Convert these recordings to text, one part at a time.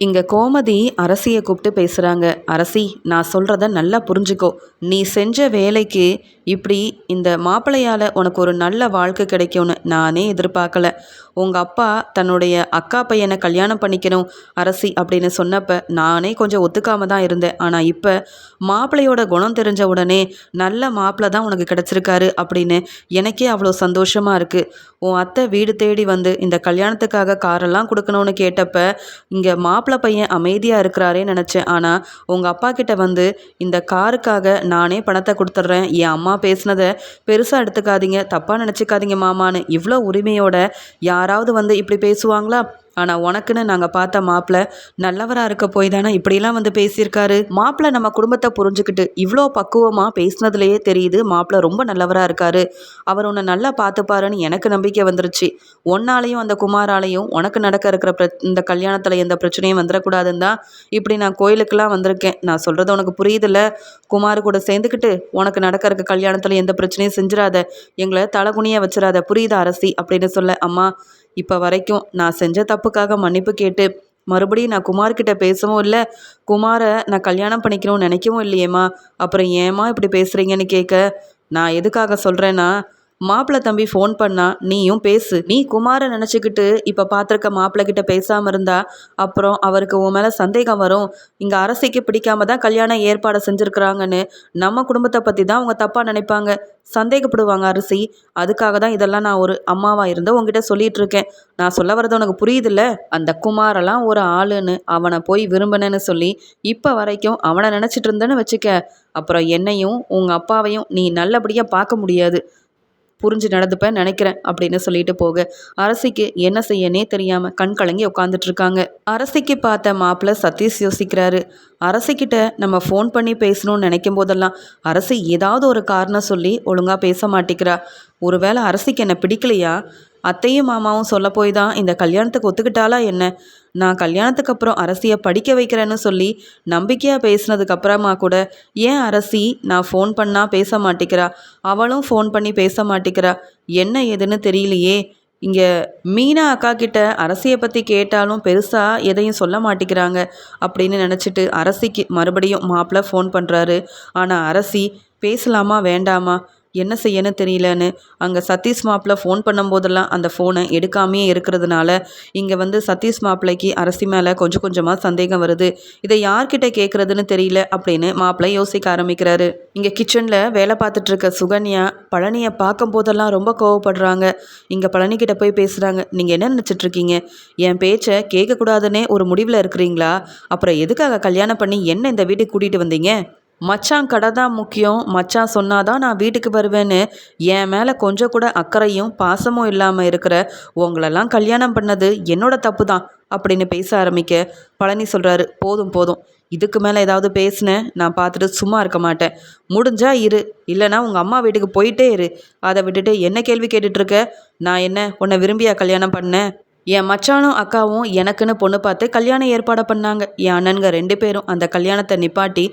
இங்கே கோமதி அரசியை கூப்பிட்டு பேசுகிறாங்க அரசி நான் சொல்கிறத நல்லா புரிஞ்சுக்கோ. நீ செஞ்ச வேலைக்கு இப்படி இந்த மாப்பிள்ளையால் உனக்கு ஒரு நல்ல வாழ்க்கை கிடைக்கும்னு நானே எதிர்பார்க்கல. உங்கள் அப்பா தன்னுடைய அக்கா பையனை கல்யாணம் பண்ணிக்கணும் அரசி அப்படின்னு சொன்னப்போ நானே கொஞ்சம் ஒத்துக்காம தான் இருந்தேன். ஆனால் இப்போ மாப்பிள்ளையோட குணம் தெரிஞ்ச உடனே நல்ல மாப்பிள்ளை தான் உனக்கு கிடச்சிருக்காரு அப்படின்னு எனக்கே அவ்வளோ சந்தோஷமாக இருக்குது உன் அத்தை வீடு தேடி வந்து இந்த கல்யாணத்துக்காக காரெல்லாம் கொடுக்கணும்னு கேட்டப்ப இங்கே மாப்பிள்ளை பையன் அமைதியாக இருக்கிறாரே நினச்சேன். ஆனால் உங்கள் அப்பா கிட்ட வந்து இந்த காருக்காக நானே பணத்தை கொடுத்துட்றேன். என் அம்மா பேசுனதை பெருசாக எடுத்துக்காதீங்க தப்பாக நினச்சிக்காதீங்க மாமான்னு இவ்வளோ உரிமையோட யாராவது வந்து இப்படி பேசுவாங்களா? ஆனால் உனக்குன்னு நாங்கள் பார்த்த மாப்பிள்ளை நல்லவராக இருக்க போய் தானே இப்படிலாம் வந்து பேசியிருக்காரு. மாப்பிள்ளை நம்ம குடும்பத்தை புரிஞ்சுக்கிட்டு இவ்வளோ பக்குவமாக பேசினதுலேயே தெரியுது மாப்பிள்ளை ரொம்ப நல்லவராக இருக்காரு. அவர் உன்னை நல்லா பார்த்துப்பாருன்னு எனக்கு நம்பிக்கை வந்துருச்சு. ஒன்னாலையும் அந்த குமாராலையும் உனக்கு நடக்க இருக்கிற பிர இந்த கல்யாணத்தில் எந்த பிரச்சனையும் வந்துடக்கூடாதுன்னு தான் இப்படி நான் கோயிலுக்கெல்லாம் வந்திருக்கேன். நான் சொல்கிறது உனக்கு புரியுதில்ல? குமார் கூட சேர்ந்துக்கிட்டு உனக்கு நடக்க இருக்க கல்யாணத்தில் எந்த பிரச்சனையும் செஞ்சிடாத எங்களை தலகுனியாக வச்சிடாத புரியுது அரசி? அப்படின்னு சொல்ல அம்மா இப்போ வரைக்கும் நான் செஞ்ச தப்புக்காக மன்னிப்பு கேட்டு மறுபடியும் நான் குமார்கிட்ட பேசவும் இல்லை. குமாரை நான் கல்யாணம் பண்ணிக்கணும்னு நினைக்கவும் இல்லையேம்மா. அப்புறம் ஏம்மா இப்படி பேசுகிறீங்கன்னு கேட்க நான் எதுக்காக சொல்கிறேன்னா மாப்பிள்ளை தம்பி ஃபோன் பண்ணா நீயும் பேசு. நீ குமாரை நினச்சிக்கிட்டு இப்போ பார்த்துருக்க மாப்பிள்ளை கிட்ட பேசாமல் இருந்தா அப்புறம் அவருக்கு உன் மேலே சந்தேகம் வரும். இங்கே அரசிக்கு பிடிக்காம தான் கல்யாணம் ஏற்பாடு செஞ்சுருக்குறாங்கன்னு நம்ம குடும்பத்தை பற்றி தான் அவங்க தப்பாக நினைப்பாங்க. சந்தேகப்படுவாங்க அரிசி. அதுக்காக தான் இதெல்லாம் நான் ஒரு அம்மாவாக இருந்து உங்ககிட்ட சொல்லிட்டு இருக்கேன். நான் சொல்ல வரது உனக்கு புரியுதுல்ல? அந்த குமாரெல்லாம் ஒரு ஆளுன்னு அவனை போய் விரும்பினேன்னு சொல்லி இப்போ வரைக்கும் அவனை நினச்சிட்டு இருந்தேன்னு வச்சுக்க. அப்புறம் என்னையும் உங்கள் அப்பாவையும் நீ நல்லபடியாக பார்க்க முடியாது. புரிஞ்சு நடந்துப்பேன் நினைக்கிறேன் அப்படின்னு சொல்லிட்டு போக. அரசிக்கு என்ன செய்யனே தெரியாம கண் கலங்கி உட்காந்துட்டு இருக்காங்க. அரசிக்கு பார்த்த மாப்பிள்ள சதீஷ் யோசிக்கிறாரு. அரசிக்கிட்ட நம்ம ஃபோன் பண்ணி பேசணும்னு நினைக்கும் போதெல்லாம் அரசு ஏதாவது ஒரு காரணம் சொல்லி ஒழுங்காக பேச மாட்டேங்கிறா. ஒருவேளை அரசிக்கு என்னை பிடிக்கலையா? அத்தையும் மாமாவும் சொல்ல போய் தான் இந்த கல்யாணத்துக்கு ஒத்துக்கிட்டாலா என்ன? நான் கல்யாணத்துக்கு அப்புறம் அரசியை படிக்க வைக்கிறேன்னு சொல்லி நம்பிக்கையாக பேசினதுக்கு அப்புறமா கூட ஏன் அரசி நான் ஃபோன் பண்ணால் பேச மாட்டேங்கிறா? அவளும் ஃபோன் பண்ணி பேச மாட்டேங்கிறா. என்ன ஏதுன்னு தெரியலையே. இங்கே மீனா அக்கா கிட்ட அரசியை பற்றி கேட்டாலும் பெருசாக எதையும் சொல்ல மாட்டேங்கிறாங்க அப்படின்னு நினச்சிட்டு அரசிக்கு மறுபடியும் மாப்பிள்ளை ஃபோன் பண்ணுறாரு ஆனால் அரசி பேசலாமா வேண்டாமா? என்ன செய்யணும் தெரியலன்னு அங்கே சதீஷ் மாப்பிள ஃபோன் பண்ணும்போதெல்லாம் அந்த ஃபோனை எடுக்காமையே இருக்கிறதுனால இங்கே வந்து சதீஷ் மாப்பிள்ளைக்கு அரசி மேலே கொஞ்சம் கொஞ்சமாக சந்தேகம் வருது. இதை யார்கிட்ட கேட்குறதுன்னு தெரியல அப்படின்னு மாப்பிள்ளை யோசிக்க ஆரம்பிக்கிறாரு. இங்கே கிச்சனில் வேலை பார்த்துட்டு இருக்க சுகன்யா பழனியை பார்க்கும் போதெல்லாம் ரொம்ப கோவப்படுறாங்க. இங்கே பழனிக்கிட்ட போய் பேசுகிறாங்க நீங்கள் என்ன நினச்சிட்ருக்கீங்க என் பேச்சை கேட்கக்கூடாதுன்னே ஒரு முடிவில் இருக்கிறீங்களா? அப்புறம் எதுக்காக கல்யாணம் பண்ணி என்ன இந்த வீட்டுக்கு கூட்டிகிட்டு வந்தீங்க? மச்சான் கடை தான் முக்கியம். மச்சான் சொன்னாதான் நான் வீட்டுக்கு வருவேன்னு. என் மேலே கொஞ்சம் கூட அக்கறையும் பாசமும் இல்லாமல் இருக்கிற உங்களெல்லாம் கல்யாணம் பண்ணது என்னோட தப்பு தான் அப்படின்னு பேச ஆரம்பிக்க பழனி சொல்கிறாரு போதும் போதும். இதுக்கு மேலே ஏதாவது பேசினேன் நான் பார்த்துட்டு சும்மா இருக்க மாட்டேன். முடிஞ்சா இரு. இல்லைனா உங்கள் அம்மா வீட்டுக்கு போயிட்டே இரு. அதை விட்டுட்டு என்ன கேள்வி கேட்டுட்ருக்க நான் என்ன உன்னை விரும்பியா கல்யாணம் பண்ணேன்? என் மச்சானும் அக்காவும் எனக்குன்னு பொண்ணு பார்த்து கல்யாணம் ஏற்பாடு பண்ணாங்க. என் அண்ணனுங்க ரெண்டு பேரும் அந்த கல்யாணத்தை நிப்பாட்டி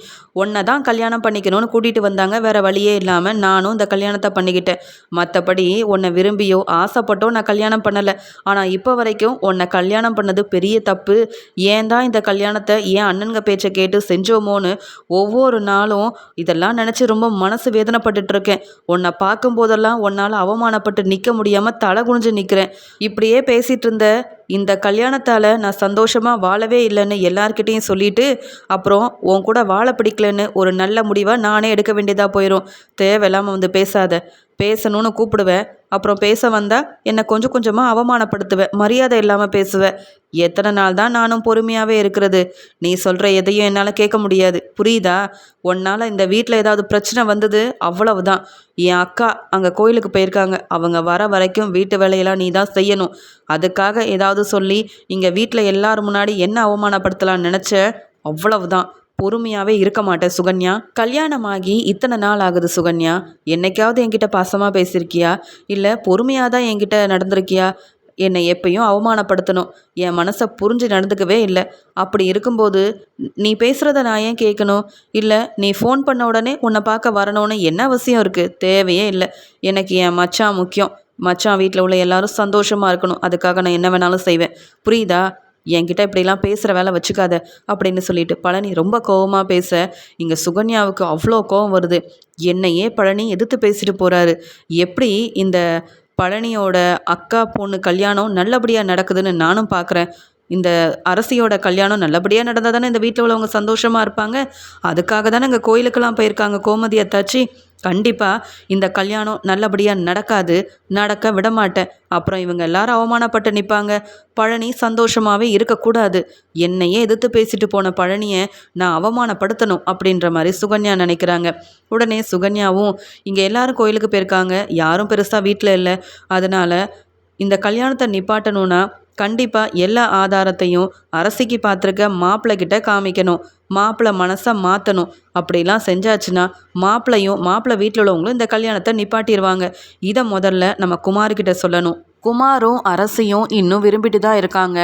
ஒன்றை தான் கல்யாணம் பண்ணிக்கணும்னு கூட்டிகிட்டு வந்தாங்க. வேறு வழியே இல்லாமல் நானும் இந்த கல்யாணத்தை பண்ணிக்கிட்டேன். மற்றபடி உன்னை விரும்பியோ ஆசைப்பட்டோ நான் கல்யாணம் பண்ணலை. ஆனால் இப்போ வரைக்கும் உன்னை கல்யாணம் பண்ணது பெரிய தப்பு. ஏன் தான் இந்த கல்யாணத்தை ஏன் அண்ணனுங்க பேச்சை கேட்டு செஞ்சோமோன்னு ஒவ்வொரு நாளும் இதெல்லாம் நினச்சி ரொம்ப மனசு வேதனைப்பட்டுட்டு இருக்கேன். உன்னை பார்க்கும்போதெல்லாம் உன்னால் அவமானப்பட்டு நிற்க முடியாமல் தலை குனிஞ்சு நிற்கிறேன் இப்படியே பேசிகிட்டு இருந்த இந்த கல்யாணத்தால் நான் சந்தோஷமாக வாழவே இல்லைன்னு எல்லார்கிட்டேயும் சொல்லிவிட்டு அப்புறம் உன் கூட வாழ பிடிக்கலன்னு ஒரு நல்ல முடிவாக நானே எடுக்க வேண்டியதாக போயிடும் தேவையில்லாமல் வந்து பேசாத. பேசணும்னு கூப்பிடுவேன் அப்புறம் பேச வந்தால் என்னை கொஞ்சம் கொஞ்சமாக அவமானப்படுத்துவேன் மரியாதை இல்லாமல் பேசுவேன் எத்தனை நாள் தான் நானும் பொறுமையாகவே இருக்கிறது. நீ சொல்கிற எதையும் என்னால் கேட்க முடியாது. புரியுதா? உன்னால் இந்த வீட்டில் ஏதாவது பிரச்சனை வந்தது? அவ்வளவுதான். என் அக்கா அங்கே கோயிலுக்கு போயிருக்காங்க. அவங்க வர வரைக்கும் வீட்டு வேலையெல்லாம் நீ தான் செய்யணும். அதுக்காக ஏதாவது சொல்லி இங்கே வீட்டில் எல்லார் முன்னாடி என்ன அவமானப்படுத்தலாம்னு நினச்ச? அவ்வளவுதான். பொறுமையாகவே இருக்க மாட்டேன் சுகன்யா. கல்யாணமாகி இத்தனை நாள் ஆகுது சுகன்யா. என்னைக்காவது என்கிட்ட பாசமாக பேசியிருக்கியா? இல்லை பொறுமையாக தான் என்கிட்ட நடந்திருக்கியா? என்னை எப்பயும் அவமானப்படுத்தணும். என் மனசை புரிஞ்சு நடந்துக்கவே இல்லை. அப்படி இருக்கும்போது நீ பேசுகிறத நான் ஏன் கேட்கணும்? இல்லை நீ ஃபோன் பண்ண உடனே உன்னை பார்க்க வரணும்னு என்ன அவசியம் இருக்குது தேவையே இல்லை. எனக்கு என் மச்சான் முக்கியம். மச்சான் வீட்டில் உள்ள எல்லாரும் சந்தோஷமாக இருக்கணும். அதுக்காக நான் என்ன வேணாலும் செய்வேன். புரியுதா? என்கிட்ட இப்படிலாம் பேசுகிற வேலை வச்சுக்காத அப்படின்னு சொல்லிட்டு பழனி ரொம்ப கோவமாக பேச. இங்கே சுகன்யாவுக்கு அவ்வளோ கோவம் வருது. என்னையே பழனி எதிர்த்து பேசிட்டு போகிறாரு எப்படி இந்த பழனியோட அக்கா பொண்ணு கல்யாணம் நல்லபடியாக நடக்குதுன்னு நானும் பார்க்குறேன் இந்த அரசியோட கல்யாணம் நல்லபடியாக நடந்தால் தானே இந்த வீட்டில் உள்ளவங்க சந்தோஷமாக இருப்பாங்க? அதுக்காக தானே இங்கே கோயிலுக்கெல்லாம் போயிருக்காங்க கோமதி அத்தாச்சி. கண்டிப்பாக இந்த கல்யாணம் நல்லபடியாக நடக்காது. நடக்க விடமாட்டேன் அப்புறம் இவங்க எல்லாரும் அவமானப்பட்டு நிற்பாங்க பழனி சந்தோஷமாகவே இருக்கக்கூடாது. என்னையே எதிர்த்து பேசிட்டு போன பழனியை நான் அவமானப்படுத்தணும் அப்படின்ற மாதிரி சுகன்யா நினைக்கிறாங்க. உடனே சுகன்யாவும் இங்கே எல்லாரும் கோயிலுக்கு போயிருக்காங்க. யாரும் பெருசாக வீட்டில் இல்லை. அதனால் இந்த கல்யாணத்தை நிப்பாட்டணும்னா கண்டிப்பாக எல்லா ஆதாரத்தையும் அரசிக்கு பார்த்துருக்க மாப்பிள்ளை கிட்ட காமிக்கணும். மாப்பிள்ளை மனசை மாற்றணும் அப்படிலாம் செஞ்சாச்சுன்னா மாப்பிள்ளையும் மாப்பிள்ளை வீட்டில் உள்ளவங்களும் இந்த கல்யாணத்தை நிப்பாட்டிடுவாங்க இதை முதல்ல நம்ம குமார்கிட்ட சொல்லணும். குமாரும் அரசியும் இன்னும் விரும்பிட்டு தான் இருக்காங்க.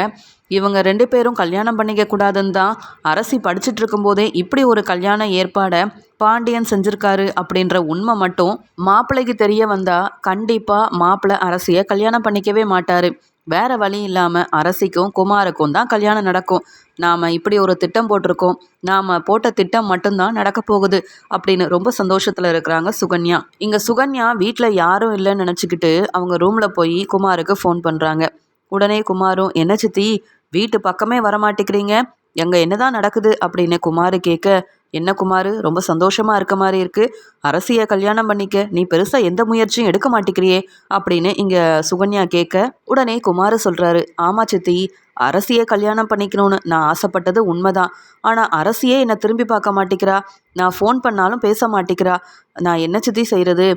இவங்க ரெண்டு பேரும் கல்யாணம் பண்ணிக்க கூடாதுன்னு தான் அரசி படிச்சுட்டு இருக்கும்போதே இப்படி ஒரு கல்யாண ஏற்பாடை பாண்டியன் செஞ்சுருக்காரு அப்படின்ற உண்மை மட்டும் மாப்பிள்ளைக்கு தெரிய வந்தால் கண்டிப்பாக மாப்பிள்ளை அரசியை கல்யாணம் பண்ணிக்கவே மாட்டார். வேற வழி இல்லாமல் அரசிக்கும் குமாருக்கும் தான் கல்யாணம் நடக்கும். நாம் இப்படி ஒரு திட்டம் போட்டிருக்கோம். நாம் போட்ட திட்டம் மட்டும்தான் நடக்க போகுது அப்படின்னு ரொம்ப சந்தோஷத்தில் இருக்கிறாங்க சுகன்யா. இங்கே சுகன்யா வீட்டில் யாரும் இல்லைன்னு நினச்சிக்கிட்டு அவங்க ரூமில் போய் குமாருக்கு ஃபோன் பண்ணுறாங்க உடனே குமாரும் என்ன சித்தி வீட்டு பக்கமே வரமாட்டேங்கிறீங்க? எங்கே என்னதான் நடக்குது? அப்படின்னு குமார் கேட்க என்ன குமார்? ரொம்ப சந்தோஷமாக இருக்க மாதிரி இருக்குது அரசியை கல்யாணம் பண்ணிக்க நீ பெருசாக எந்த முயற்சியும் எடுக்க மாட்டேங்கிறியே அப்படின்னு இங்கே சுகன்யா கேட்க உடனே குமார் சொல்கிறாரு ஆமா சித்தி அரசியை கல்யாணம் பண்ணிக்கணும்னு நான் ஆசைப்பட்டது உண்மைதான். ஆனால் அரசியே என்னை திரும்பி பார்க்க மாட்டேங்கிறா நான் ஃபோன் பண்ணாலும் பேச மாட்டேங்கிறா நான் என்ன சித்தி செய்கிறது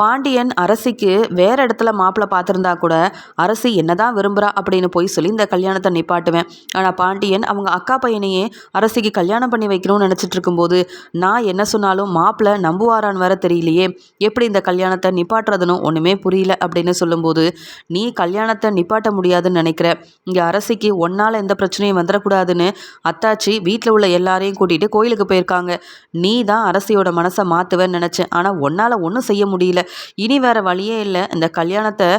பாண்டியன் அரசிக்கு வேற இடத்துல மாப்பிள்ளை பார்த்துருந்தா கூட அரசி என்னதான் விரும்புகிறா அப்படின்னு போய் சொல்லி இந்த கல்யாணத்தை நிப்பாட்டுவேன். ஆனால் பாண்டியன் அவங்க அக்கா பையனையே அரசிக்கு கல்யாணம் பண்ணி வைக்கணும்னு நினச்சிட்டு இருக்கும்போது நான் என்ன சொன்னாலும் மாப்பிள்ளை நம்புவாரான்னு வேற தெரியலையே. எப்படி இந்த கல்யாணத்தை நிப்பாட்டுறதுன்னு ஒன்றுமே புரியல அப்படின்னு சொல்லும்போது நீ கல்யாணத்தை நிப்பாட்ட முடியாதுன்னு நினைக்கிற. இங்கே அரசிக்கு ஒன்னால் எந்த பிரச்சனையும் வந்துடக்கூடாதுன்னு அத்தாச்சி வீட்டில் உள்ள எல்லாரையும் கூட்டிகிட்டு கோயிலுக்கு போயிருக்காங்க. நீ தான் அரசியோட மனசை மாற்றுவேன்னு நினச்சேன். ஆனால் ஒன்னால் ஒன்றும் செய்ய முடியல. இனி வேறு வழியே இல்லை. இந்த கல்யாணத்தை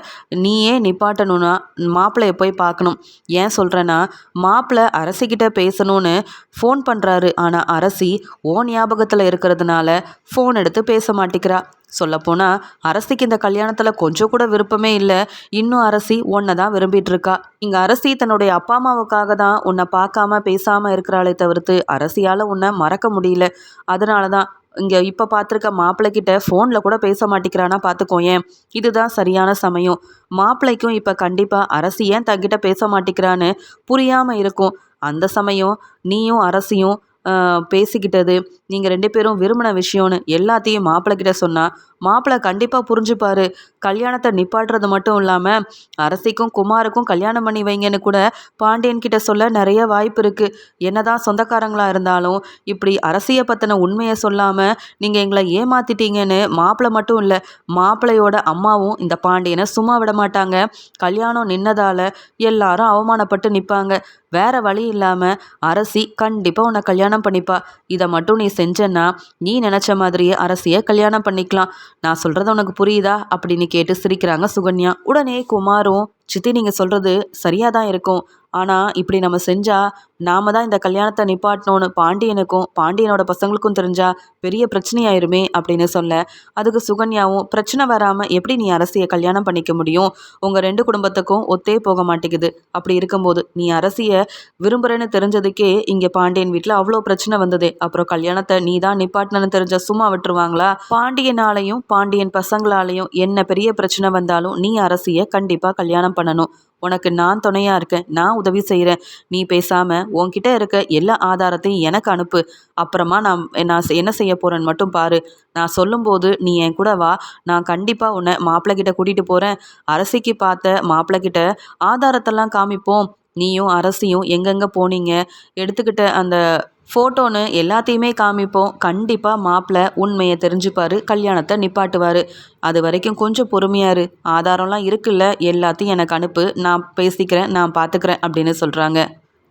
நீயே நிப்பாட்டணும்னா மாப்பிள்ளைய போய் பார்க்கணும் ஏன் சொல்கிறேன்னா மாப்பிள்ளை அரசிக்கிட்ட பேசணும்னு ஃபோன் பண்ணுறாரு ஆனால் அரசி ஓ ஞாபகத்தில் இருக்கிறதுனால ஃபோன் எடுத்து பேச மாட்டேங்கிறா சொல்லப்போனால் அரசிக்கு இந்த கல்யாணத்தில் கொஞ்சம் கூட விருப்பமே இல்லை. இன்னும் அரசி உன்னை தான் விரும்பிட்டு இருக்கா இங்கே அரசி தன்னுடைய அப்பா அம்மாவுக்காக தான் உன்னை பார்க்காம பேசாமல் இருக்கிறாளே தவிர்த்து அரசியால் உன்னை மறக்க முடியல. அதனால தான் இங்கே இப்போ பார்த்துருக்க மாப்பிள்ளைக்கிட்ட ஃபோனில் கூட பேச மாட்டேங்கிறானா பார்த்துக்கோயேன் இதுதான் சரியான சமயம். மாப்பிள்ளைக்கும் இப்போ கண்டிப்பாக அரசு ஏன் தங்கிட்ட பேச மாட்டேங்கிறான்னு புரியாமல் இருக்கும். அந்த சமயம் நீயும் அரசியும் பேசிக்கிட்டது. நீங்கள் ரெண்டு பேரும் விரும்பின விஷயம்னு எல்லாத்தையும் மாப்பிள்ளை கிட்ட சொன்னால் மாப்பிள்ளை கண்டிப்பாக புரிஞ்சுப்பார். கல்யாணத்தை நிப்பாட்டுறது மட்டும் இல்லாமல் அரசிக்கும் குமாருக்கும் கல்யாணம் பண்ணி வைங்கன்னு கூட பாண்டியன் கிட்ட சொல்ல நிறைய வாய்ப்பு இருக்குது என்னதான் சொந்தக்காரங்களாக இருந்தாலும் இப்படி அரசியை பற்றின உண்மையை சொல்லாமல் நீங்கள் எங்களை ஏமாத்திட்டீங்கன்னு மாப்பிள்ளை மட்டும் இல்லை மாப்பிள்ளையோட அம்மாவும் இந்த பாண்டியனை சும்மா விட மாட்டாங்க. கல்யாணம் நின்னதால் எல்லாரும் அவமானப்பட்டு நிற்பாங்க வேற வழி இல்லாமல் அரசி கண்டிப்பாக உன்னை கல்யாணம் பண்ணிப்பா. இதை மட்டும் நீ செஞ்சேன்னா நீ நினச்ச மாதிரியே அரசியை கல்யாணம் பண்ணிக்கலாம். நான் சொல்கிறது உனக்கு புரியுதா? அப்படின்னு கேட்டு சிரிக்கிறாங்க சுகன்யா. உடனே குமாரும் சித்தி நீங்கள் சொல்கிறது சரியாக தான் இருக்கும். ஆனால் இப்படி நம்ம செஞ்சால் நாம தான் இந்த கல்யாணத்தை நிப்பாட்டணும்னு பாண்டியனுக்கும் பாண்டியனோட பசங்களுக்கும் தெரிஞ்சால் பெரிய பிரச்சனையாயிருமே அப்படின்னு சொல்ல அதுக்கு சுகன்யாவும் பிரச்சனை வராமல் எப்படி நீ அரசியை கல்யாணம் பண்ணிக்க முடியும்? உங்கள் ரெண்டு குடும்பத்துக்கும் ஒத்தே போக மாட்டேங்குது. அப்படி இருக்கும்போது நீ அரசியை விரும்புகிறேன்னு தெரிஞ்சதுக்கே இங்கே பாண்டியன் வீட்டில் அவ்வளோ பிரச்சனை வந்ததே. அப்புறம் கல்யாணத்தை நீ தான் நிப்பாட்டினு தெரிஞ்ச சும்மா விட்டுருவாங்களா? பாண்டியனாலையும் பாண்டியன் பசங்களாலையும் என்ன பெரிய பிரச்சனை வந்தாலும் நீ அரசியை கண்டிப்பாக கல்யாணம் பண்ணணும். உனக்கு நான் துணையாக இருக்கேன் நான் உதவி செய்கிறேன் நீ பேசாமல் உன்கிட்ட இருக்க எல்லா ஆதாரத்தையும் எனக்கு அனுப்பு. அப்புறமா நான் நான் என்ன செய்ய போகிறேன்னு மட்டும் பாரு. நான் சொல்லும்போது நீ என் கூட வா. நான் கண்டிப்பாக உன்னை மாப்பிள்ளை கிட்ட கூட்டிகிட்டு போகிறேன் அரசிக்கு பார்த்த மாப்பிள்ளை கிட்ட ஆதாரத்தெல்லாம் காமிப்போம். நீயும் அரசியும் எங்கெங்கே போனீங்க? எடுத்துக்கிட்ட அந்த ஃபோட்டோன்னு எல்லாத்தையுமே காமிப்போம். கண்டிப்பாக மாப்பிள்ளை உண்மையை தெரிஞ்சுப்பார் கல்யாணத்தை நிப்பாட்டுவார். அது வரைக்கும் கொஞ்சம் பொறுமையாரு ஆதாரம்லாம் இருக்குல்ல எல்லாத்தையும் எனக்கு அனுப்பு. நான் பேசிக்கிறேன் நான் பார்த்துக்கிறேன் அப்படின்னு சொல்கிறாங்க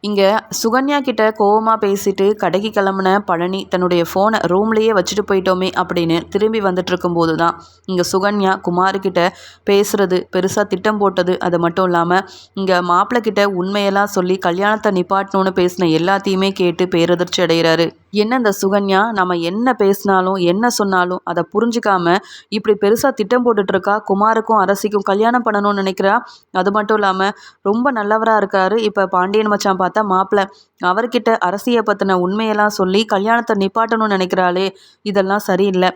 இங்கே சுகன்யா கிட்ட கோவமாக பேசிட்டு கடைக்கு கிளம்புன பழனி தன்னுடைய ஃபோனை ரூம்லேயே வச்சுட்டு போயிட்டோமே அப்படின்னு திரும்பி வந்துட்டு இருக்கும்போது தான் இங்கே சுகன்யா குமார்கிட்ட பேசுறது பெருசாக திட்டம் போட்டது அது மட்டும் இல்லாமல் இங்கே மாப்பிள்ளை கிட்ட உண்மையெல்லாம் சொல்லி கல்யாணத்தை நிப்பாட்டணும்னு பேசின எல்லாத்தையுமே கேட்டு பேரதிர்ச்சி அடைகிறாரு. என்ன இந்த சுகன்யா? நம்ம என்ன பேசினாலும் என்ன சொன்னாலும் அதை புரிஞ்சுக்காம இப்படி பெருசாக திட்டம் போட்டுட்ருக்கா குமாருக்கும் அரசிக்கும் கல்யாணம் பண்ணணும்னு நினைக்கிறா? அது மட்டும் இல்லாமல் ரொம்ப நல்லவராக இருக்கார். இப்போ பாண்டியன் மச்சான் பார்த்தா மாப்பிள்ளை அவர்கிட்ட அரசியை பற்றின உண்மையெல்லாம் சொல்லி கல்யாணத்தை நிப்பாட்டணும்னு நினைக்கிறாளே இதெல்லாம் சரியில்லை.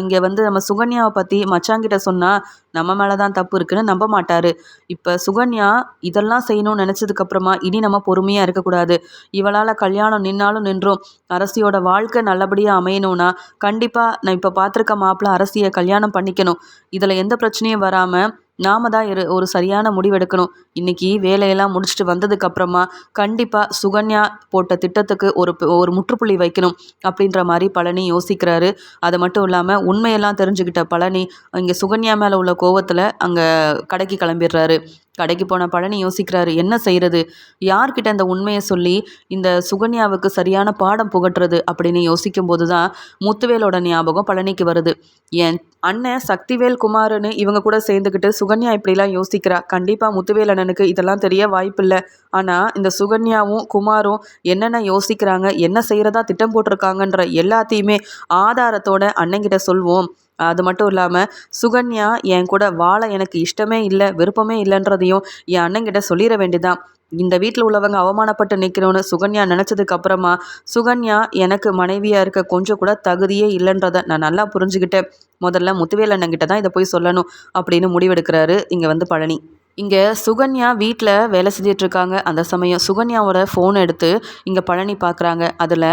இங்கே வந்து நம்ம சுகன்யாவை பற்றி மச்சாங்கிட்ட சொன்னால் நம்ம மேலே தான் தப்பு இருக்குன்னு நம்ப மாட்டார். இப்போ சுகன்யா இதெல்லாம் செய்யணும்னு நினச்சதுக்கப்புறமா இனி நம்ம பொறுமையாக இருக்கக்கூடாது. இவளால் கல்யாணம் நின்னாலும் நின்றோம். அரசியோட வாழ்க்கை நல்லபடியாக அமையணும்னா கண்டிப்பாக நான் இப்போ பார்த்துருக்க மாப்பிள்ள அரசியை கல்யாணம் பண்ணிக்கணும். இதில் எந்த பிரச்சனையும் வராமல் நாம தான் இரு ஒரு சரியான முடிவெடுக்கணும். இன்றைக்கி வேலையெல்லாம் முடிச்சுட்டு வந்ததுக்கப்புறமா கண்டிப்பாக சுகன்யா போட்ட திட்டத்துக்கு ஒரு ஒரு முற்றுப்புள்ளி வைக்கணும் அப்படின்ற மாதிரி பழனி யோசிக்கிறாரு. அது மட்டும் இல்லாமல் உண்மையெல்லாம் தெரிஞ்சுக்கிட்ட பழனி இங்கே சுகன்யா மேலே உள்ள கோவத்தில் அங்கே கடைக்கு கிளம்பிடுறாரு. கடைக்கு போன பழனி யோசிக்கிறாரு என்ன செய்கிறது யார்கிட்ட இந்த உண்மையை சொல்லி இந்த சுகன்யாவுக்கு சரியான பாடம் புகட்டுறது? அப்படின்னு யோசிக்கும் போது தான் முத்துவேலோட ஞாபகம் பழனிக்கு வருது. என் அண்ணன் சக்திவேல் குமார்னு இவங்க கூட சேர்ந்துக்கிட்டு சுகன்யா இப்படிலாம் யோசிக்கிறா. கண்டிப்பாக முத்துவேல் அண்ணனுக்கு இதெல்லாம் தெரிய வாய்ப்பில்லை. ஆனால் இந்த சுகன்யாவும் குமாரும் என்னென்ன யோசிக்கிறாங்க என்ன செய்கிறதா திட்டம் போட்டிருக்காங்கன்ற எல்லாத்தையுமே ஆதாரத்தோட அண்ணங்கிட்ட சொல்வோம். அது மட்டும் இல்லாமல் சுகன்யா என் கூட வாழ எனக்கு இஷ்டமே இல்லை விருப்பமே இல்லைன்றதையும் என் அண்ணங்கிட்ட சொல்லிட வேண்டியதான் இந்த வீட்டில் உள்ளவங்க அவமானப்பட்டு நிற்கணும்னு சுகன்யா நினச்சதுக்கு அப்புறமா சுகன்யா எனக்கு மனைவியாக இருக்க கொஞ்சம் கூட தகுதியே இல்லைன்றதை நான் நல்லா புரிஞ்சுக்கிட்டேன் முதல்ல முத்துவேல் அண்ணங்கிட்ட தான் இதை போய் சொல்லணும் அப்படின்னு முடிவெடுக்கிறாரு இங்கே வந்து பழனி. இங்கே சுகன்யா வீட்டில் வேலை செஞ்சிட்ருக்காங்க அந்த சமயம் சுகன்யாவோட ஃபோன் எடுத்து இங்கே பழனி பார்க்குறாங்க அதில்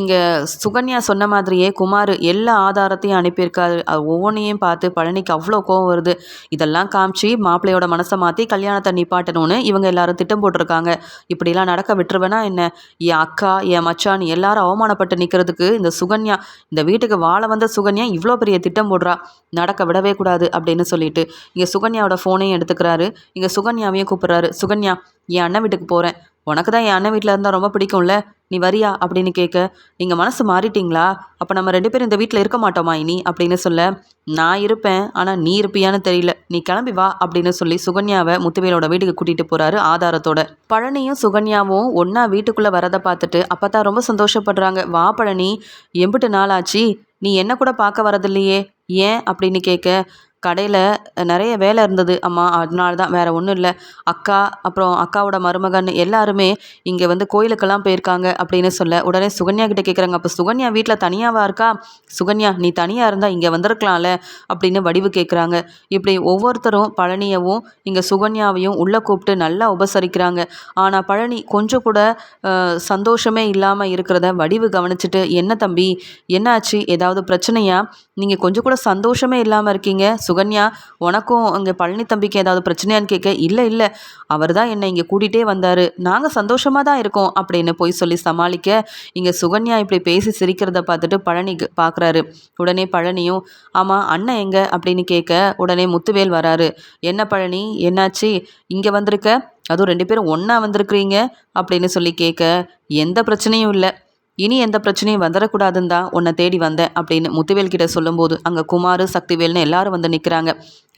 இங்கே சுகன்யா சொன்ன மாதிரியே குமார் எல்லா ஆதாரத்தையும் அனுப்பியிருக்காரு. அது ஒவ்வொன்றையும் பார்த்து பழனிக்கு அவ்வளோ கோவம் வருது. இதெல்லாம் காமிச்சு மாப்பிள்ளையோட மனசை மாற்றி கல்யாணத்தை நிப்பாட்டணும்னு இவங்க எல்லாரும் திட்டம் போட்டிருக்காங்க. இப்படிலாம் நடக்க விட்டுருவேனா என்ன? என் அக்கா என் மச்சான் எல்லாரும் அவமானப்பட்டு நிற்கிறதுக்கு இந்த சுகன்யா இந்த வீட்டுக்கு வாழ வந்த சுகன்யா இவ்வளோ பெரிய திட்டம் போடுறா. நடக்க விடவே கூடாது அப்படின்னு சொல்லிட்டு இங்கே சுகன்யாவோட ஃபோனையும் எடுத்துக்கிறாரு. இங்கே சுகன்யாவையும் கூப்பிட்றாரு. சுகன்யா என் அண்ணன் வீட்டுக்கு போகிறேன் உனக்கு தான் என் அண்ணன் வீட்டில் இருந்தால் ரொம்ப பிடிக்கும்ல? நீ வரியா? அப்படின்னு கேட்க நீங்கள் மனசு மாறிட்டீங்களா? அப்போ நம்ம ரெண்டு பேரும் இந்த வீட்டில் இருக்க மாட்டோமா இனி? அப்படின்னு சொல்ல நான் இருப்பேன் ஆனால் நீ இருப்பியான்னு தெரியல. நீ கிளம்பி வா அப்படின்னு சொல்லி சுகன்யாவை முத்துவேலோட வீட்டுக்கு கூட்டிகிட்டு போகிறாரு ஆதாரத்தோட. பழனியும் சுகன்யாவும் ஒன்றா வீட்டுக்குள்ளே வரதை பார்த்துட்டு அப்போ தான் ரொம்ப சந்தோஷப்படுறாங்க. வா பழனி எம்பிட்டு நாள் ஆச்சு நீ என்ன கூட பார்க்க வரதில்லையே. ஏன்? அப்படின்னு கேட்க கடையில் நிறைய வேலை இருந்தது. அம்மா அதனால தான் வேறு ஒன்றும் இல்லை. அக்கா அப்புறம் அக்காவோட மருமகன் எல்லாருமே இங்கே வந்து கோயிலுக்கெல்லாம் போயிருக்காங்க அப்படின்னு சொல்ல உடனே சுகன்யா கிட்டே கேட்குறாங்க அப்போ சுகன்யா வீட்டில் தனியாவா இருக்கா? சுகன்யா நீ தனியாக இருந்தால் இங்கே வந்திருக்கலாம்ல அப்படின்னு வடிவு கேட்குறாங்க இப்படி ஒவ்வொருத்தரும் பழனியவும் இங்கே சுகன்யாவையும் உள்ளே கூப்பிட்டு நல்லா உபசரிக்கிறாங்க. ஆனால் பழனி கொஞ்சம் கூட சந்தோஷமே இல்லாமல் இருக்கிறத வடிவு கவனிச்சுட்டு என்ன தம்பி என்னாச்சு? ஏதாவது பிரச்சனையா? நீங்கள் கொஞ்சம் கூட சந்தோஷமே இல்லாமல் இருக்கீங்க. சுகன்யா உனக்கும் அங்கே பழனி தம்பிக்கு ஏதாவது பிரச்சனையான்னு கேட்க இல்லை இல்லை அவர் தான் என்னை இங்கே கூட்டிகிட்டே வந்தார். நாங்கள் சந்தோஷமாக தான் இருக்கோம் அப்படின்னு போய் சொல்லி சமாளிக்க இங்கே சுகன்யா இப்படி பேசி சிரிக்கிறத பார்த்துட்டு பழனி பார்க்குறாரு உடனே பழனியும் ஆமாம் அண்ணன் எங்கே? அப்படின்னு கேட்க உடனே முத்துவேல் வராரு. என்ன பழனி? என்னாச்சு? இங்கே வந்திருக்க? அதுவும் ரெண்டு பேரும் ஒன்றா வந்திருக்கிறீங்க? அப்படின்னு சொல்லி கேட்க எந்த பிரச்சனையும் இல்லை. இனி எந்த பிரச்சனையும் வந்துடக்கூடாதுன்னு தான் உன்னை தேடி வந்தேன் அப்படின்னு முத்துவேல் கிட்ட சொல்லும்போது அங்கே குமார் சக்திவேல்னு எல்லாரும் வந்து நிற்கிறாங்க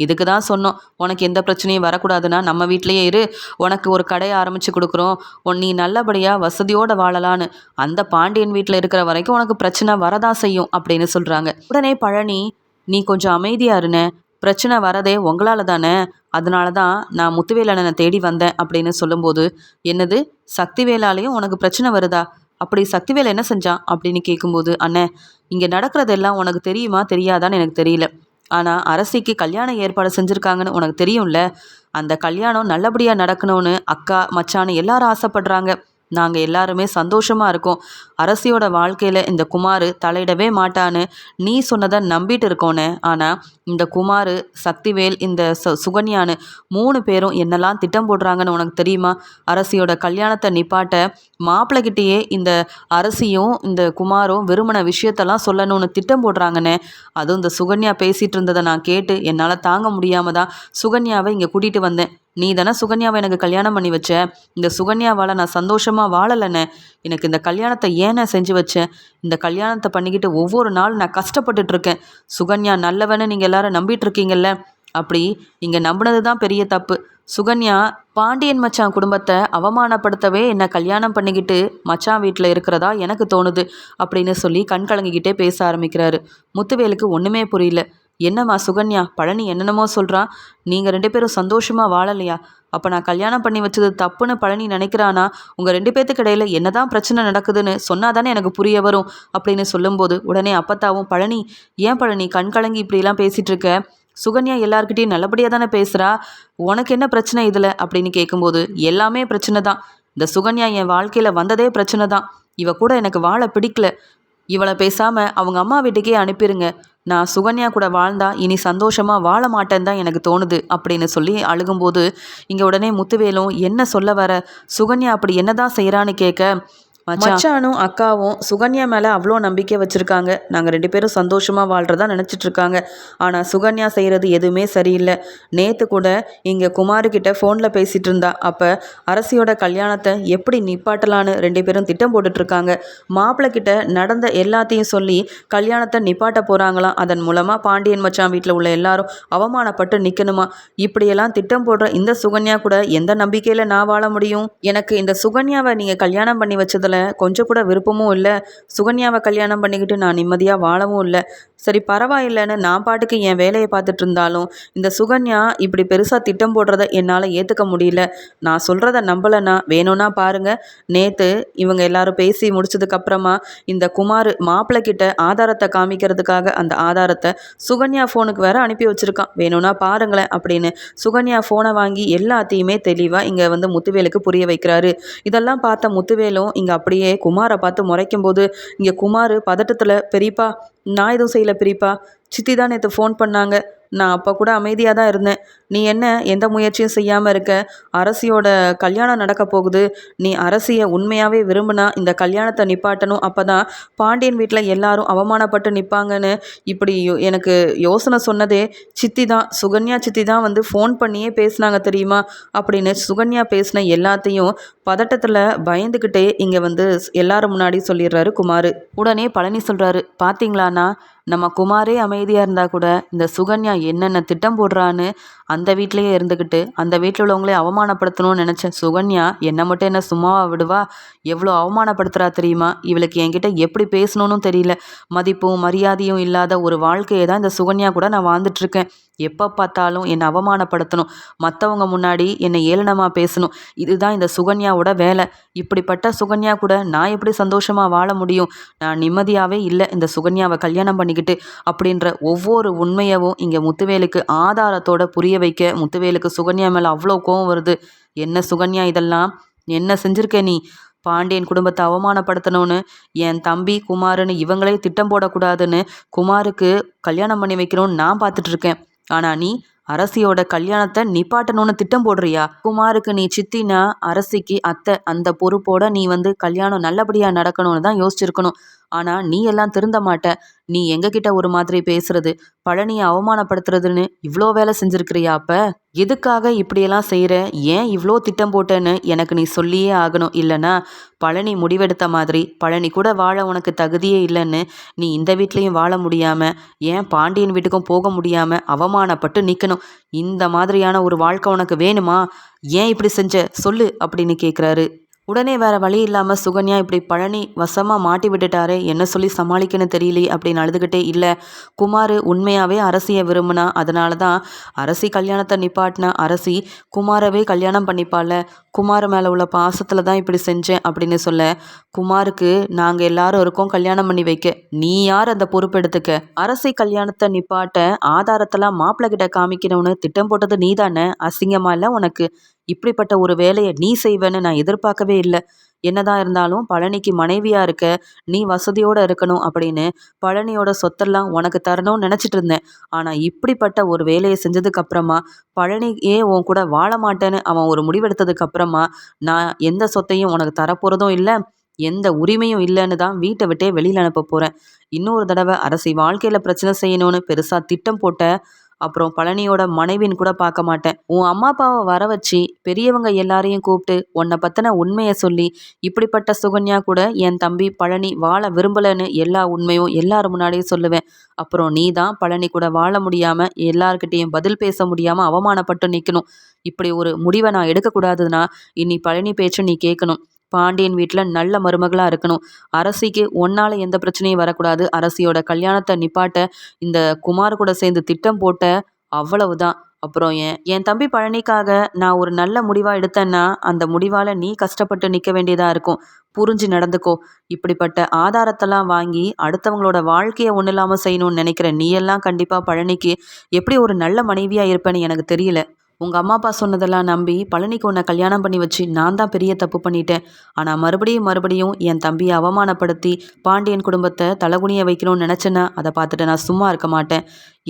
இதுக்கு தான் சொன்னோம் உனக்கு எந்த பிரச்சனையும் வரக்கூடாதுன்னா நம்ம வீட்லேயே இரு. உனக்கு ஒரு கடையை ஆரம்பித்து கொடுக்குறோம். உன் நீ நல்லபடியாக வசதியோடு வாழலான்னு. அந்த பாண்டியன் வீட்டில் இருக்கிற வரைக்கும் உனக்கு பிரச்சனை வரதான் செய்யும் அப்படின்னு சொல்கிறாங்க உடனே பழனி நீ கொஞ்சம் அமைதியாக இருனே. பிரச்சனை வரதே உங்களால் தானே. அதனால தான் நான் முத்துவேலனை தேடி வந்தேன் அப்படின்னு சொல்லும்போது என்னது? சக்திவேலாலையும் உனக்கு பிரச்சனை வருதா? அப்படி சக்திவேல் என்ன செஞ்சான் அப்படின்னு கேட்கும்போது அண்ணே இங்கே நடக்கிறதெல்லாம் உனக்கு தெரியுமா தெரியாதான்னு எனக்கு தெரியல. ஆனால் அரசிக்கு கல்யாணம் ஏற்பாடு செஞ்சுருக்காங்கன்னு உனக்கு தெரியும்ல. அந்த கல்யாணம் நல்லபடியாக நடக்கணும்னு அக்கா மச்சான்னு எல்லாரும் ஆசைப்படுறாங்க. நாங்கள் எல்லாருமே சந்தோஷமாக இருக்கோம். அரசியோட வாழ்க்கையில் இந்த குமார் தலையிடவே மாட்டான்னு நீ சொன்னதை நம்பிட்டு இருக்கோனே. ஆனால் இந்த குமார் சக்திவேல் இந்த சு சுகன்யான்னு மூணு பேரும் என்னெல்லாம் திட்டம் போடுறாங்கன்னு உனக்கு தெரியுமா? அரசியோட கல்யாணத்தை நிப்பாட்ட மாப்பிள்ளைகிட்டேயே இந்த அரசியும் இந்த குமாரும் வெறுமன விஷயத்தெல்லாம் சொல்லணும்னு திட்டம் போடுறாங்கண்ணே அதுவும் இந்த சுகன்யா பேசிகிட்டு இருந்ததை நான் கேட்டு என்னால் தாங்க முடியாமல் தான் சுகன்யாவை இங்கே கூட்டிகிட்டு வந்தேன். நீ தானே சுகன்யாவை எனக்கு கல்யாணம் பண்ணி வச்ச? இந்த சுகன்யாவால் நான் சந்தோஷமாக வாழலைண்ணே எனக்கு இந்த கல்யாணத்தை ஏன் நான் செஞ்சு வச்சேன் இந்த கல்யாணத்தை பண்ணிக்கிட்டு ஒவ்வொரு நாளும் நான் கஷ்டப்பட்டுட்ருக்கேன் சுகன்யா நல்லவன்னு நீங்கள் எல்லாரும் நம்பிட்டு இருக்கீங்கல்ல? அப்படி இங்கே நம்பினது தான் பெரிய தப்பு. சுகன்யா பாண்டியன் மச்சான் குடும்பத்தை அவமானப்படுத்தவே என்னை கல்யாணம் பண்ணிக்கிட்டு மச்சான் வீட்டில் இருக்கிறதா எனக்கு தோணுது அப்படின்னு சொல்லி கண் கலங்கிக்கிட்டே பேச ஆரம்பிக்கிறாரு. முத்துவேலுக்கு ஒன்றுமே புரியல. என்னம்மா சுகன்யா பழனி என்னென்னமோ சொல்கிறான் நீங்கள் ரெண்டு பேரும் சந்தோஷமாக வாழலையா? அப்போ நான் கல்யாணம் பண்ணி வச்சது தப்புன்னு பழனி நினைக்கிறானா? உங்கள் ரெண்டு பேத்துக்கு இடையில என்னதான் பிரச்சனை நடக்குதுன்னு சொன்னால் தானே எனக்கு புரிய வரும் அப்படின்னு சொல்லும்போது உடனே அப்பத்தாவும் பழனி ஏன் பழனி கண் கலங்கி இப்படிலாம் பேசிகிட்டு இருக்க? சுகன்யா எல்லாருக்கிட்டையும் நல்லபடியாக தானே பேசுகிறா உனக்கு என்ன பிரச்சனை இதில்? அப்படின்னு கேட்கும்போது எல்லாமே பிரச்சனை தான். இந்த சுகன்யா என் வாழ்க்கையில் வந்ததே பிரச்சனை தான். இவ கூட எனக்கு வாழ பிடிக்கல. இவளை பேசாமல் அவங்க அம்மா வீட்டுக்கே அனுப்பிடுங்க நான் சுகன்யா கூட வாழ்ந்தா இனி சந்தோஷமாக வாழ மாட்டேன்னு தான் எனக்கு தோணுது அப்படின்னு சொல்லி அழுகும்போது இங்கே உடனே முத்துவேலும் என்ன சொல்ல வர? சுகன்யா அப்படி என்னதான் செய்கிறான்னு கேட்க மச்சானும் அக்காவும் சுகன்யா மேலே அவ்வளோ நம்பிக்கை வச்சுருக்காங்க. நாங்கள் ரெண்டு பேரும் சந்தோஷமாக வாழ்கிறதா நினச்சிட்ருக்காங்க ஆனால் சுகன்யா செய்கிறது எதுவுமே சரியில்லை. நேற்று கூட இங்கே குமாருக்கிட்ட ஃபோனில் பேசிகிட்டு இருந்தா. அப்போ அரசியோட கல்யாணத்தை எப்படி நிப்பாட்டலான்னு ரெண்டு பேரும் திட்டம் போட்டுட்ருக்காங்க மாப்பிள்ளை கிட்ட நடந்த எல்லாத்தையும் சொல்லி கல்யாணத்தை நிப்பாட்ட போகிறாங்களாம் அதன் மூலமாக பாண்டியன் மச்சான் வீட்டில் உள்ள எல்லாரும் அவமானப்பட்டு நிற்கணுமா இப்படியெல்லாம் திட்டம் போடுற இந்த சுகன்யா கூட எந்த நம்பிக்கையில் நான் வாழ முடியும்? எனக்கு இந்த சுகன்யாவை நீங்கள் கல்யாணம் பண்ணி வச்சதில் கொஞ்சம் கூட விருப்பமும் இல்லை. சுகன்யாவை கல்யாணம் பண்ணிக்கிட்டு நான் நிம்மதியாக வாழவும் இல்லை. சரி பரவாயில்லைன்னு நான் பாட்டுக்கு என் வேலையை பார்த்துட்டு இருந்தாலும் இந்த சுகன்யா இப்படி பெருசாக திட்டம் போடுறத என்னால் ஏற்றுக்க முடியல. நான் சொல்கிறத நம்பலைன்னா வேணும்னா பாருங்கள் நேற்று இவங்க எல்லாரும் பேசி முடிச்சதுக்கப்புறமா இந்த குமார் மாப்பிள்ளை கிட்ட ஆதாரத்தை காமிக்கிறதுக்காக அந்த ஆதாரத்தை சுகன்யா ஃபோனுக்கு வேற அனுப்பி வச்சுருக்கான். வேணும்னா பாருங்களேன் அப்படின்னு சுகன்யா ஃபோனை வாங்கி எல்லாத்தையுமே தெளிவாக இங்கே வந்து முத்துவேலுக்கு புரிய வைக்கிறாரு. இதெல்லாம் பார்த்த முத்துவேலும் இங்கே அப்படியே குமாரை பார்த்து முறைக்கும் போது இங்கே குமார் பதட்டத்தில் பெரியப்பா நான் எதுவும் செய்யலை பெரியப்பா சித்தி தான் நேற்று ஃபோன் பண்ணாங்க. நான் அப்போ கூட அமைதியாக தான் இருந்தேன். நீ என்ன எந்த முயற்சியும் செய்யாமல் இருக்க? அரசியோட கல்யாணம் நடக்க போகுது. நீ அரசியை உண்மையாகவே விரும்பினா இந்த கல்யாணத்தை நிப்பாட்டணும். அப்போ தான் பாண்டியன் வீட்டில் எல்லாரும் அவமானப்பட்டு நிற்பாங்கன்னு இப்படி யோ- எனக்கு யோசனை சொன்னதே சித்தி தான். சுகன்யா சித்தி தான் வந்து ஃபோன் பண்ணியே பேசுனாங்க தெரியுமா? அப்படின்னு சுகன்யா பேசின எல்லாத்தையும் பதட்டத்தில் பயந்துக்கிட்டே இங்கே வந்து எல்லாரும் முன்னாடி சொல்லிடுறாரு குமார். உடனே பழனி சொல்கிறாரு பார்த்தீங்களாண்ணா நம்ம குமாரே அமைதியாக இருந்தால் கூட இந்த சுகன்யா என்னென்ன திட்டம் போடுறான்னு அந்த வீட்டிலையே இருந்துக்கிட்டு அந்த வீட்டில் உள்ளவங்களே அவமானப்படுத்தணும்னு நினச்ச சுகன்யா என்னை மட்டும் என்ன சும்மாவா விடுவா? எவ்வளோ அவமானப்படுத்துகிறா தெரியுமா? இவளுக்கு என்கிட்ட எப்படி பேசணும்னு தெரியல. மதிப்பும் மரியாதையும் இல்லாத ஒரு வாழ்க்கையை தான் இந்த சுகன்யா கூட நான் வாழ்ந்துட்டுருக்கேன். எப்போ பார்த்தாலும் என்னை அவமானப்படுத்தணும். மற்றவங்க முன்னாடி என்னை ஏளனமாக பேசணும். இதுதான் இந்த சுகன்யாவோட வேலை. இப்படிப்பட்ட சுகன்யா கூட நான் எப்படி சந்தோஷமாக வாழ முடியும்? நான் நிம்மதியாகவே இல்லை இந்த சுகன்யாவை கல்யாணம் பண்ணிக்கிட்டு அப்படின்ற ஒவ்வொரு உண்மையவும் இங்கே முத்துவேலுக்கு ஆதாரத்தோட புரிய வைக்க. முத்துவேலுக்கு சுகன்யா மேலே அவ்வளோ கோவம் வருது. என்ன சுகன்யா இதெல்லாம்? என்ன செஞ்சிருக்க நீ? பாண்டியன் குடும்பத்தை அவமானப்படுத்தணும்னு என் தம்பி குமாருன்னு இவங்களே திட்டம் போடக்கூடாதுன்னு குமாருக்கு கல்யாணம் பண்ணி வைக்கணும்னு நான் பார்த்துட்டு இருக்கேன் ஆனால் நீ அரசியோட கல்யாணத்தை நிப்பாட்டணும்னு திட்டம் போடுறியா? குமாருக்கு நீ சித்தினா அரசிக்கு அத்தை. அந்த பொறுப்போட நீ வந்து கல்யாணம் நல்லபடியாக நடக்கணும்னு தான் யோசிச்சிருக்கணும். ஆனால் நீ எல்லாம் திருந்த மாட்ட. நீ எங்ககிட்ட ஒரு மாதிரி பேசுறது பழனியை அவமானப்படுத்துறதுன்னு இவ்வளோ வேலை செஞ்சிருக்கிறியா அப்ப? எதுக்காக இப்படியெல்லாம் செய்கிற ஏன் இவ்வளோ திட்டம் போட்டேன்னு எனக்கு நீ சொல்லியே ஆகணும் இல்லைனா பழனி முடிவெடுத்த மாதிரி பழனி கூட வாழ உனக்கு தகுதியே இல்லைன்னு நீ இந்த வீட்லேயும் வாழ முடியாமல் ஏன் பாண்டியன் வீட்டுக்கும் போக முடியாமல் அவமானப்பட்டு நிற்கணும் இந்த மாதிரியான ஒரு வாழ்க்கை உனக்கு வேணுமா? ஏன் இப்படி செஞ்ச? சொல்லு அப்படின்னு கேட்குறாரு உடனே வேற வழி இல்லாமல் சுகன்யா இப்படி பழனி வசமாக மாட்டி விட்டுட்டாரு என்ன சொல்லி சமாளிக்கன்னு தெரியலையே அப்படின்னு அழுதுகிட்டே இல்லை. குமார் உண்மையாகவே அரசியை விரும்பினா அதனால தான் அரசி கல்யாணத்தை நிப்பாட்டின அரசி குமாரவே கல்யாணம் பண்ணிப்பால குமார் மேலே உள்ள பாசத்தில் தான் இப்படி செஞ்சேன் அப்படின்னு சொல்ல. குமாருக்கு நாங்கள் எல்லாரும் இருக்கோம் கல்யாணம் பண்ணி வைக்க. நீ யார் அந்த பொறுப்பு எடுத்துக்க? அரசி கல்யாணத்தை நிப்பாட்ட ஆதாரத்தெல்லாம் மாப்பிள்ளை கிட்ட காமிக்கணும்னு திட்டம் போட்டது நீ தானே அசிங்கமா இல்லை உனக்கு? இப்படிப்பட்ட ஒரு வேலையை நீ செய்வேன்னு நான் எதிர்பார்க்கவே இல்லை. என்னதான் இருந்தாலும் பழனிக்கு மனைவியா இருக்க நீ வசதியோட இருக்கணும் அப்படின்னு பழனியோட சொத்தெல்லாம் உனக்கு தரணும்னு நினச்சிட்டு இருந்தேன். ஆனால் இப்படிப்பட்ட ஒரு வேலையை செஞ்சதுக்கு அப்புறமா பழனி ஏன் உன் கூட வாழ மாட்டேன்னு அவன் ஒரு முடிவெடுத்ததுக்கு அப்புறமா நான் எந்த சொத்தையும் உனக்கு தரப்போகிறதும் இல்லை எந்த உரிமையும் இல்லைன்னு தான் வீட்டை விட்டே வெளியில் அனுப்ப போகிறேன் இன்னொரு தடவை அரசி வாழ்க்கையில் பிரச்சனை செய்யணும்னு பெருசாக திட்டம் போட்ட அப்புறம் பழனியோட மனைவின்னு கூட பார்க்க மாட்டேன். உன் அம்மா அப்பாவை வர வச்சு பெரியவங்க எல்லாரையும் கூப்பிட்டு உன்னை பற்றின உண்மையை சொல்லி இப்படிப்பட்ட சுகன்யா கூட என் தம்பி பழனி வாழ விரும்பலைன்னு எல்லா உண்மையும் எல்லார் முன்னாடியும் சொல்லுவேன். அப்புறம் நீ தான் பழனி கூட வாழ முடியாமல் எல்லார்கிட்டேயும் பதில் பேச முடியாமல் அவமானப்பட்டு நிற்கணும் இப்படி ஒரு முடிவை நான் எடுக்கக்கூடாதுன்னா இனி பழனி பேச்சு நீ கேட்கணும். பாண்டியன் வீட்டில் நல்ல மருமகளாக இருக்கணும். அரசிக்கு ஒன்னால் எந்த பிரச்சனையும் வரக்கூடாது. அரசியோட கல்யாணத்தை நிப்பாட்ட இந்த குமார் கூட சேர்ந்து திட்டம் போட்ட அவ்வளவுதான். அப்புறம் ஏன் என் தம்பி பழனிக்காக நான் ஒரு நல்ல முடிவாக எடுத்தேன்னா அந்த முடிவால் நீ கஷ்டப்பட்டு நிற்க வேண்டியதாக இருக்கும். புரிஞ்சு நடந்துக்கோ. இப்படிப்பட்ட ஆதாரத்தெல்லாம் வாங்கி அடுத்தவங்களோட வாழ்க்கையை ஒன்றும் இல்லாமல் செய்யணும்னு நினைக்கிற நீ எல்லாம் கண்டிப்பாக பழனிக்கு எப்படி ஒரு நல்ல மனைவியாக இருப்பேன்னு எனக்கு தெரியல. உங்கள் அம்மா அப்பா சொன்னதெல்லாம் நம்பி பழனிக்கு உன்னை கல்யாணம் பண்ணி வச்சு நான் தான் பெரிய தப்பு பண்ணிட்டேன். ஆனால் மறுபடியும் மறுபடியும் என் தம்பியை அவமானப்படுத்தி பாண்டியன் குடும்பத்தை தலகுனிய வைக்கணும்னு நினச்சேன்னா அதை பார்த்துட்டு நான் சும்மா இருக்க மாட்டேன்.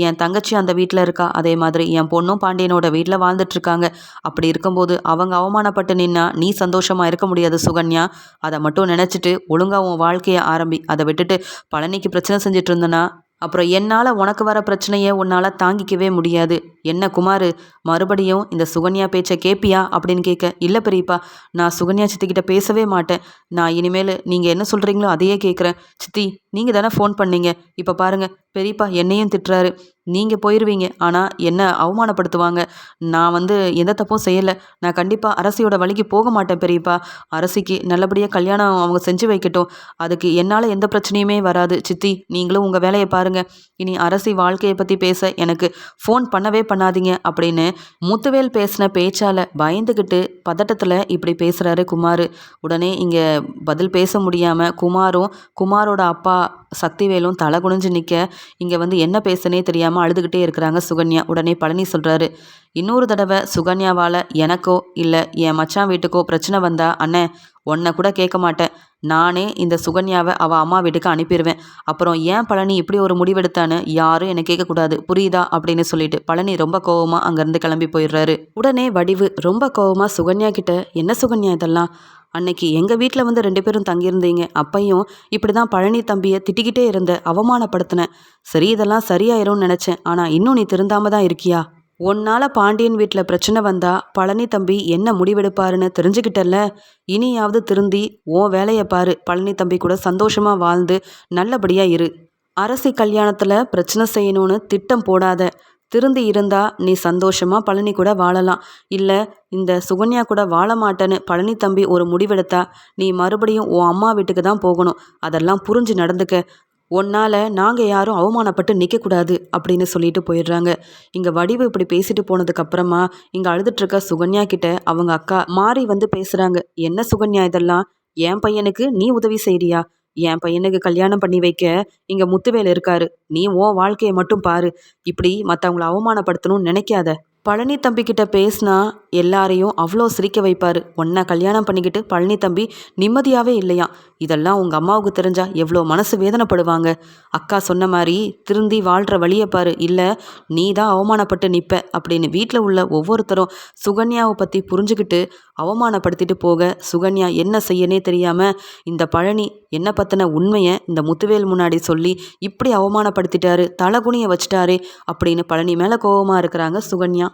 என் தங்கச்சி அந்த வீட்டில் இருக்கா? அதே மாதிரி என் பொண்ணும் பாண்டியனோட வீட்டில் வாழ்ந்துட்டுருக்காங்க அப்படி இருக்கும்போது அவங்க அவமானப்பட்டு நின்னா நீ சந்தோஷமாக இருக்க முடியாது சுகன்யா. அதை மட்டும் நினச்சிட்டு ஒழுங்காக உன் வாழ்க்கையை ஆரம்பி. அதை விட்டுட்டு பழனிக்கு பிரச்சனை செஞ்சுட்டு இருந்தனா அப்புறம் என்னால் உனக்கு வர பிரச்சனையை உன்னால் தாங்கிக்கவே முடியாது. என்ன குமார் மறுபடியும் இந்த சுகன்யா பேச்சை கேட்பியா அப்படின்னு கேட்க இல்லை பெரியப்பா நான் சுகன்யா சித்திக்கிட்ட பேசவே மாட்டேன். நான் இனிமேல் நீங்கள் என்ன சொல்கிறீங்களோ அதையே கேட்குறேன் சித்தி நீங்கள் தானே ஃபோன் பண்ணீங்க. இப்போ பாருங்கள் பெரியப்பா என்னையும் திட்டுறாரு. நீங்கள் போயிடுவீங்க ஆனால் என்ன அவமானப்படுத்துவாங்க? நான் வந்து எந்த தப்பும் செய்யலை. நான் கண்டிப்பாக அரசியோட வழிக்கு போக மாட்டேன் பெரியப்பா. அரசிக்கு நல்லபடியாக கல்யாணம் அவங்க செஞ்சு வைக்கட்டும். அதுக்கு என்னால் எந்த பிரச்சனையுமே வராது. சித்தி நீங்களும் உங்கள் வேலையை பாருங்கள் இனி அரசி வாழ்க்கையை பற்றி பேச எனக்கு ஃபோன் பண்ணவே பண்ணாதீங்க அப்படின்னு முத்துவேல் பேசின பேச்சால் பயந்துக்கிட்டு பதட்டத்தில் இப்படி பேசுகிறாரு குமார். உடனே இங்கே பதில் பேச முடியாமல் குமாரும் குமாரோட அப்பா சக்திவேலும் தலை குனிஞ்சு நிற்க இங்கே வந்து என்ன பேசுனே தெரியாமல் அழுதுகிட்டே இருக்கிறாங்க சுகன்யா. உடனே பழனி சொல்கிறாரு இன்னொரு தடவை சுகன்யாவால் எனக்கோ இல்லை என் மச்சான் வீட்டுக்கோ பிரச்சனை வந்தா அண்ணே உன்னை கூட கேட்க மாட்டேன். நானே இந்த சுகன்யாவை அவள் அம்மா வீட்டுக்கு அனுப்பிடுவேன் அப்புறம் ஏன் பழனி இப்படி ஒரு முடிவெடுத்தான்னு யாரும் என்னை கேட்கக்கூடாது புரியுதா? அப்படின்னு சொல்லிட்டு பழனி ரொம்ப கோவமாக அங்கேருந்து கிளம்பி போயிடுறாரு. உடனே வடிவு ரொம்ப கோவமாக சுகன்யா கிட்ட என்ன சுகன்யா இதெல்லாம்? அன்னைக்கு எங்கள் வீட்டில் வந்து ரெண்டு பேரும் தங்கியிருந்தீங்க. அப்பையும் இப்படி தான் பழனி தம்பியை திட்டிக்கிட்டே இருந்த அவமானப்படுத்தினேன். சரி இதெல்லாம் சரியாயிரும்னு நினச்சேன். ஆனால் இன்னும் நீ திருந்தாம தான் இருக்கியா? உன்னால் பாண்டியன் வீட்டில் பிரச்சனை வந்தா பழனி தம்பி என்ன முடிவெடுப்பாருன்னு தெரிஞ்சுக்கிட்டல்ல இனியாவது திருந்தி உன் வேலையை பாரு. பழனி தம்பி கூட சந்தோஷமாக வாழ்ந்து நல்லபடியாக இரு. அரசி கல்யாணத்தில் பிரச்சனை செய்யணும்னு திட்டம் போடாத. திருந்தி இருந்தா நீ சந்தோஷமா பழனி கூட வாழலாம். இல்லை இந்த சுகன்யா கூட வாழ மாட்டேன்னு பழனி தம்பி ஒரு முடிவெடுத்தா நீ மறுபடியும் உன் அம்மா வீட்டுக்கு தான் போகணும். அதெல்லாம் புரிஞ்சு நடந்துக்க. உன்னால் நாங்கள் யாரும் அவமானப்பட்டு நிற்கக்கூடாது அப்படின்னு சொல்லிட்டு போயிடுறாங்க. இங்கே வடிவு இப்படி பேசிட்டு போனதுக்கப்புறமா இங்கே அழுதுட்ருக்க சுகன்யா கிட்ட அவங்க அக்கா மாறி வந்து பேசுகிறாங்க என்ன சுகன்யா இதெல்லாம்? என் பையனுக்கு நீ உதவி செய்றியா? என் பையனுக்கு கல்யாணம் பண்ணி வைக்க இங்கே முத்துவேல் இருக்காரு. நீ ஓ வாழ்க்கையை மட்டும் பாரு. இப்படி மற்றவங்கள அவமானப்படுத்தணும்னு நினைக்காத. பழனி தம்பிக்கிட்ட பேசினா எல்லாரையும் அவ்வளோ சிரிக்க வைப்பார். ஒன்றை கல்யாணம் பண்ணிக்கிட்டு பழனி தம்பி நிம்மதியாகவே இல்லையா இதெல்லாம் உங்கள் அம்மாவுக்கு தெரிஞ்சா எவ்வளோ மனசு வேதனைப்படுவாங்க. அக்கா சொன்ன மாதிரி திருந்தி வாழ்கிற வழியை பாரு. இல்லை நீ தான் அவமானப்பட்டு நிற்ப அப்படின்னு வீட்டில் உள்ள ஒவ்வொருத்தரும் சுகன்யாவை பற்றி புரிஞ்சுக்கிட்டு அவமானப்படுத்திட்டு போக சுகன்யா என்ன செய்யனே தெரியாமல் இந்த பழனி என்ன பற்றின உண்மையை இந்த முத்துவேல் முன்னாடி சொல்லி இப்படி அவமானப்படுத்திட்டாரு தலகுனியை வச்சிட்டாரு அப்படின்னு பழனி மேலே கோபமாக இருக்கிறாங்க சுகன்யா.